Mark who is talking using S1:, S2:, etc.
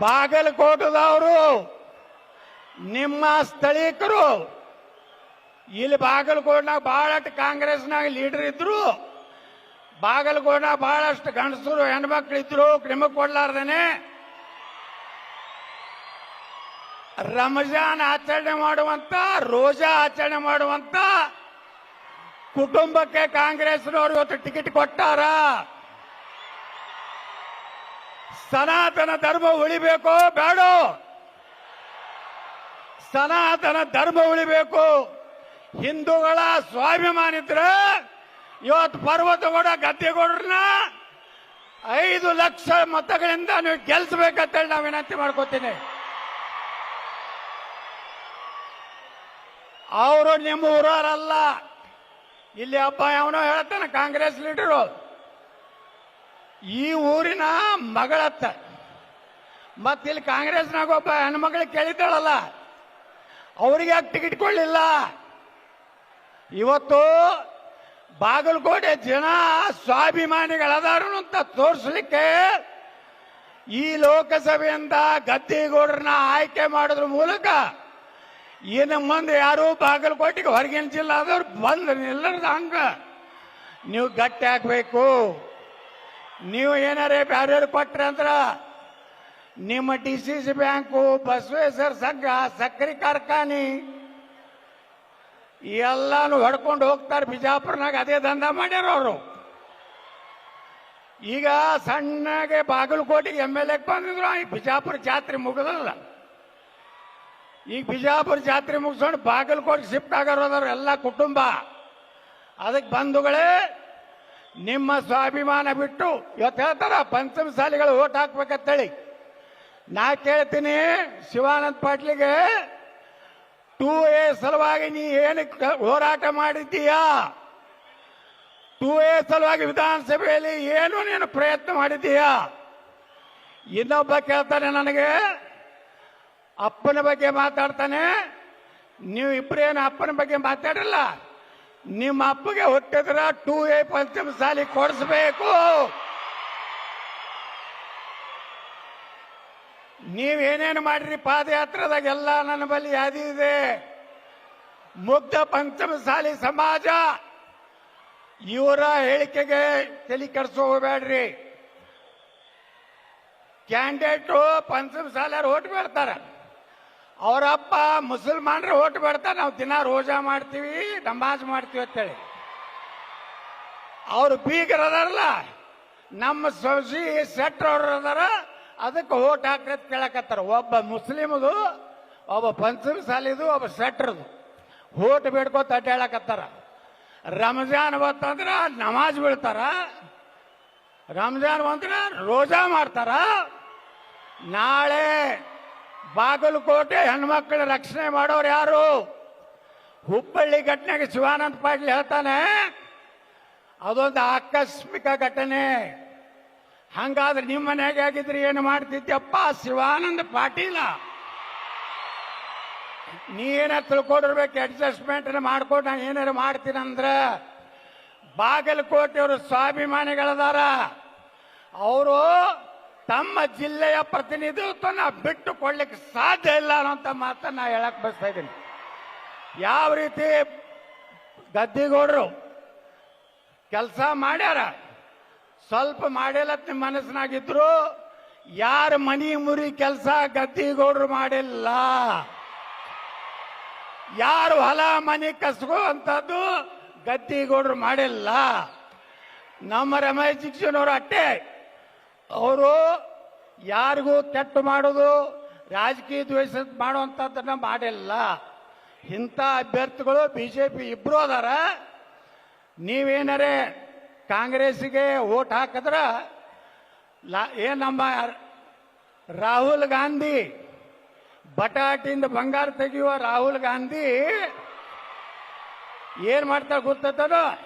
S1: ಬಾಗಲಕೋಟದವರು, ನಿಮ್ಮ ಸ್ಥಳೀಕರು, ಇಲ್ಲಿ ಬಾಗಲಕೋಟ್ನಾಗ ಬಹಳಷ್ಟು ಕಾಂಗ್ರೆಸ್ನಾಗ ಲೀಡರ್ ಇದ್ರು. ಬಾಗಲಕೋಟ್ನಾಗ ಬಹಳಷ್ಟು ಗಂಡಸರು, ಹೆಣ್ಮಕ್ಳು ಇದ್ರು ನಿಮಗೆ ಕೊಡ್ಲಾರ್ದೇನೆ. ರಂಜಾನ್ ಆಚರಣೆ ಮಾಡುವಂತ, ರೋಜಾ ಆಚರಣೆ ಮಾಡುವಂತ ಕುಟುಂಬಕ್ಕೆ ಕಾಂಗ್ರೆಸ್ನವರು ಇವತ್ತು ಟಿಕೆಟ್ ಕೊಟ್ಟಾರ. ಸನಾತನ ಧರ್ಮ ಉಳಿಬೇಕು, ಬೇಡ. ಸನಾತನ ಧರ್ಮ ಉಳಿಬೇಕು. ಹಿಂದೂಗಳ ಸ್ವಾಭಿಮಾನಿದ್ರೆ ಇವತ್ತು ಪರ್ವತಗೌಡ ಗದ್ದೆಗೌಡ್ರನ್ನ ಐದು ಲಕ್ಷ ಮತಗಳಿಂದ ನೀವು ಗೆಲ್ಸ್ಬೇಕಂತೇಳಿ ನಾವು ವಿನಂತಿ ಮಾಡ್ಕೋತೀನಿ. ಅವರು ನಿಮ್ಮ ಊರಲ್ಲ ಇಲ್ಲಿ ಹಬ್ಬ ಯಾವನೋ ಹೇಳ್ತಾನೆ ಕಾಂಗ್ರೆಸ್ ಲೀಡರು. ಈ ಊರಿನ ಮಗಳತ್ತ. ಮತ್ತೆ ಇಲ್ಲಿ ಕಾಂಗ್ರೆಸ್ನಾಗ ಒಬ್ಬ ಹೆಣ್ಮಗಳು ಕೇಳಿದ್ದಾಳಲ್ಲ. ಅವರಿಗೆ ಯಾಕೆ ಟಿಕೆಟ್ ಕೊಡಲಿಲ್ಲ? ಇವತ್ತು ಬಾಗಲಕೋಟೆ ಜನ ಸ್ವಾಭಿಮಾನಿಗಳದಾರು ಅಂತ ತೋರಿಸ್ಲಿಕ್ಕೆ ಈ ಲೋಕಸಭೆಯಿಂದ ಗದ್ದಿಗೌಡರನ್ನ ಆಯ್ಕೆ ಮಾಡೋದ್ರ ಮೂಲಕ ಇನ್ನು ಮುಂದೆ ಯಾರು ಬಾಗಲಕೋಟೆಗೆ ಹೊರಗಿನ ಜಿಲ್ಲಾದವ್ರು ಬಂದ್ರೆ ನಿಲ್ಲದ ಹಂಗ. ನೀವು ಗಟ್ಟಿ ಹಾಕ್ಬೇಕು ನೀವು ಏನಾರೇ ಬ್ಯಾರ್ಯಾರು ಕೊಟ್ರಿ ಅಂದ್ರ ನಿಮ್ಮ D C C bank Basaveshwara ಸಂಘ ಸಕ್ಕರೆ ಕಾರ್ಖಾನೆ, ಎಲ್ಲಾನು ಹೊಡ್ಕೊಂಡು ಹೋಗ್ತಾರೆ ಬಿಜಾಪುರನಾಗ. ಅದೇ ದಂಧ ಮಾಡ್ಯಾರ ಅವರು. ಈಗ ಸಣ್ಣಗೆ ಬಾಗಲಕೋಟೆ ಎಂ ಎಲ್ ಎಕ್ ಬಂದಿದ್ರು, ಈ ಬಿಜಾಪುರ ಜಾತ್ರೆ ಮುಗಿದಲ್ಲ ಈಗ ಬಿಜಾಪುರ ಜಾತ್ರೆ ಮುಗಿಸ್ಕೊಂಡು ಬಾಗಲಕೋಟೆ ಶಿಫ್ಟ್ ಆಗೋರು ಎಲ್ಲ ಕುಟುಂಬ. ಅದಕ್ಕೆ ಬಂಧುಗಳೇ ನಿಮ್ಮ ಸ್ವಾಭಿಮಾನ ಬಿಟ್ಟು ಇವತ್ತು ಹೇಳ್ತಾರ ಪಂಚಮ ಶಾಲೆಗಳು ಓಟ್ ಹಾಕ್ಬೇಕಂತೇಳಿ. ನಾ ಕೇಳ್ತೀನಿ ಶಿವಾನಂದ ಪಾಟ್ಲಿಗೆ, ಟೂ ಎ ಸಲುವಾಗಿ ನೀ ಏನು ಹೋರಾಟ ಮಾಡಿದ್ದೀಯಾ? ಟೂ ಎ ಸಲುವಾಗಿ ವಿಧಾನಸಭೆಯಲ್ಲಿ ಏನು ನೀನು ಪ್ರಯತ್ನ ಮಾಡಿದ್ದೀಯಾ? ಇನ್ನೊಬ್ಬ ಕೇಳ್ತಾನೆ ನನಗೆ, ಅಪ್ಪನ ಬಗ್ಗೆ ಮಾತಾಡ್ತಾನೆ. ನೀವು ಇಬ್ಬರೇನು ಅಪ್ಪನ ಬಗ್ಗೆ ಮಾತಾಡಲ್ಲ? ನಿಮ್ಮ ಅಪ್ಪಗೆ ಹುಟ್ಟಿದ್ರ ಟೂ ಎ ಪಂಚಮ ಸಾಲಿ ಕೊಡಿಸ್ಬೇಕು. ನೀವೇನೇನು ಮಾಡಿರಿ ಪಾದಯಾತ್ರದಾಗ ಎಲ್ಲ ನನ್ನ ಬಳಿ ಯಾದಿ ಇದೆ. ಮುಗ್ಧ ಪಂಚಮ ಸಾಲಿ ಸಮಾಜ, ಇವರ ಹೇಳಿಕೆಗೆ ತಲೆ ಕೆಡಿಸೋ ಕ್ಯಾಂಡಿಡೇಟು ಪಂಚಮ ಸಾಲಿಯರು ಓಟ್ ಬೇಡ್ತಾರ ಅವರಪ್ಪ ಮುಸಲ್ಮಾನರು ಓಟ್ ಬೇಡ್ತಾರೆ ನಾವು ದಿನ ರೋಜಾ ಮಾಡ್ತೀವಿ, ನಮಾಜ್ ಮಾಡ್ತೀವಿ ಅಂತೇಳಿ. ಅವ್ರು ಬೀಗರ್ ಅದಾರಲ್ಲ, ನಮ್ಮ ಸೊಸಿ ಸೆಟ್ರ್ ಅವ್ರು ಅದಾರ, ಅದಕ್ಕೆ ಓಟ್ ಹಾಕ್ರಿ ಕೇಳಕತ್ತಾರ. ಒಬ್ಬ ಮುಸ್ಲಿಮದು, ಒಬ್ಬ ಪಂಚಮ ಸಾಲಿದು, ಒಬ್ಬ ಸೆಟ್ರದು ಓಟ್ ಬೇಡ್ಕೋತ ಅಡ್ಡಾಡಕತ್ತಾರ ರಂಜಾನ್ ಬಂತಂದ್ರ ನಮಾಜ್ ಬೀಳ್ತಾರ ರಂಜಾನ್ ಬಂದ್ರ ರೋಜಾ ಮಾಡ್ತಾರ. ನಾಳೆ ಬಾಗಲಕೋಟೆ ಹೆಣ್ಮಕ್ಳ ರಕ್ಷಣೆ ಮಾಡೋರು ಯಾರು? ಹುಬ್ಬಳ್ಳಿ ಘಟನೆಗೆ ಶಿವಾನಂದ ಪಾಟೀಲ್ ಹೇಳ್ತಾನೆ, ಅದೊಂದು ಆಕಸ್ಮಿಕ ಘಟನೆ. ಹಂಗಾದ್ರೆ ನಿಮ್ಮ ಮನೆಗೆ ಆಗಿದ್ರೆ ಏನು ಮಾಡ್ತಿದ್ಯಪ್ಪ? ಶಿವಾನಂದ ಪಾಟೀಲ. ನೀ ಏನ ತಿಳ್ಕೊಂಡಿರ್ಬೇಕು ಅಡ್ಜಸ್ಟ್ಮೆಂಟ್ ಮಾಡ್ಕೊಂಡು ನಾನು ಏನಾರು ಮಾಡ್ತೀನಂದ್ರ ಬಾಗಲಕೋಟೆಯವರು ಸ್ವಾಭಿಮಾನಿಗಳದಾರ. ಅವರು ತಮ್ಮ ಜಿಲ್ಲೆಯ ಪ್ರತಿನಿಧಿತ್ವನ ಬಿಟ್ಟು ಕೊಡ್ಲಿಕ್ಕೆ ಸಾಧ್ಯ ಇಲ್ಲ ಅನ್ನೋಂಥ ಮಾತನ್ನ ನಾ ಹೇಳಕ್ ಬಯಸ್ತಾ ಇದ್ದೀನಿ. ಯಾವ ರೀತಿ ಗದ್ದಿಗೌಡರು ಕೆಲಸ ಮಾಡ್ಯಾರ? ಸ್ವಲ್ಪ ಮಾಡಿಲ್ಲ ನಿಮ್ಮ ಮನಸ್ಸಿನಾಗಿದ್ರು, ಯಾರ ಮನಿ ಮುರಿ ಕೆಲಸ ಗದ್ದಿಗೌಡರು ಮಾಡಿಲ್ಲ. ಯಾರು ಹೊಲ ಮನಿ ಗದ್ದಿ ಗದ್ದಿಗೌಡರು ಮಾಡಿಲ್ಲ. ನಮ್ಮ ರಮೇಶ್ ಶಿಕ್ಷಣವರು ಅಟ್ಟೆ ಅವರು ಯಾರಿಗೂ ಕೆಟ್ಟ ಮಾಡೋದು, ರಾಜಕೀಯ ದ್ವೇಷ ಮಾಡುವಂಥದ್ದನ್ನ ಮಾಡಿಲ್ಲ. ಇಂಥ ಅಭ್ಯರ್ಥಿಗಳು ಬಿ ಜೆ ಪಿ ಇಬ್ರು ಅದಾರ. ನೀವೇನರೇ ಕಾಂಗ್ರೆಸ್ಗೆ ಓಟ್ ಹಾಕಿದ್ರ, ಲಾ ರಾಹುಲ್ ಗಾಂಧಿ ಬಟಾಟಿಂದ ಬಂಗಾರ ತೆಗೆಯುವ ರಾಹುಲ್ ಗಾಂಧಿ ಏನು ಮಾಡ್ತಾರೆ ಗೊತ್ತದೋ